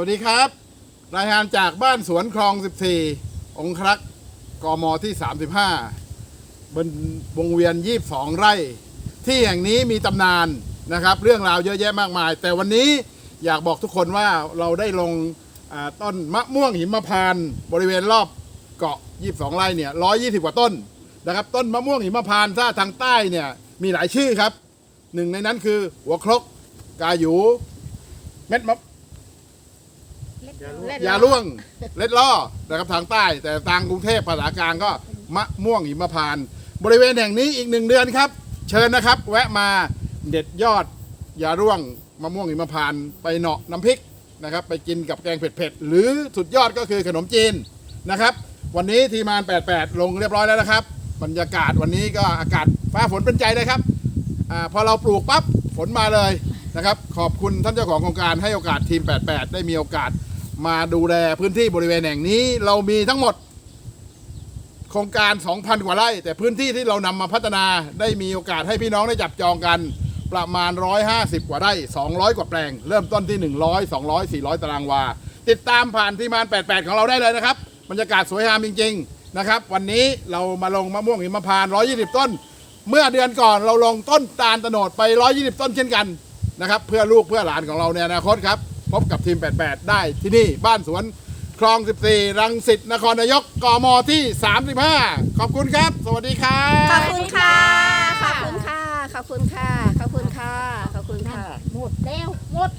วัสดีครับ รายงานจากบ้านสวนคลอง 14 องครักษ์กมที่ 35 บนวงเวียน 22 ไร่ ที่แห่งนี้มีตำนานนะครับ เรื่องราวเยอะแยะมากมาย แต่วันนี้อยากบอกทุกคนว่าเราได้ลงต้นมะม่วงหิมพานต์บริเวณรอบเกาะ 22 ไร่เนี่ย 120 กว่าต้นนะครับ ต้นมะม่วงหิมพานต์ถ้าทางใต้เนี่ยมีหลายชื่อครับ หนึ่งในนั้นคือหัวครกกาหยูเม็ดมะ ยาล่วงเล็ดล่อนะครับทางใต้ แต่ทางกรุงเทพภาษากลางก็มะม่วงหิมพานต์บริเวณแห่งนี้อีกหนึ่งเดือนครับ เชิญนะครับ แวะมาเด็ดยอดยาร่วงมะม่วงหิมพานต์ไปเหนาะน้ำพริกนะครับ ไปกินกับแกงเผ็ดๆหรือสุดยอดก็คือขนมจีนนะครับ วันนี้ทีมงาน 88 ลงเรียบร้อยแล้วนะครับ บรรยากาศวันนี้ก็อากาศฟ้าฝนเป็นใจเลยครับอาพอเราปลูกปั๊บฝนมาเลยนะครับ ขอบคุณท่านเจ้าของโครงการให้โอกาสทีม 88 ได้มีโอกาส มาดูแลพื้นที่บริเวณแห่งนี้ เรามีทั้งหมด โครงการ 2,000 กว่าไร่ แต่พื้นที่ที่เรานำมาพัฒนาได้มีโอกาสให้พี่น้องได้จับจองกันประมาณ 150 กว่าไร่ 200 กว่าแปลง เริ่มต้นที่ 100 200 400 ตารางวา ติดตามผ่านที่มาน 88 ของเราได้เลยนะครับ บรรยากาศสวยงามจริง ๆ นะครับ วันนี้เรามาลงมะม่วงหิมพานต์120 ต้น เมื่อเดือนก่อนเราลงต้นตาลตะโนดไป 120 ต้นเช่นกันนะครับ เพื่อลูกเพื่อหลานของเราในอนาคตครับ พบกับทีม 88 ได้ที่นี่บ้านสวนคลอง 14 รังสิตนครนายกกมที่ 35 ขอบคุณครับ สวัสดีครับ ขอบคุณค่ะ ขอบคุณค่ะ ขอบคุณค่ะ ขอบคุณค่ะ ขอบคุณค่ะ หมดแล้ว หมด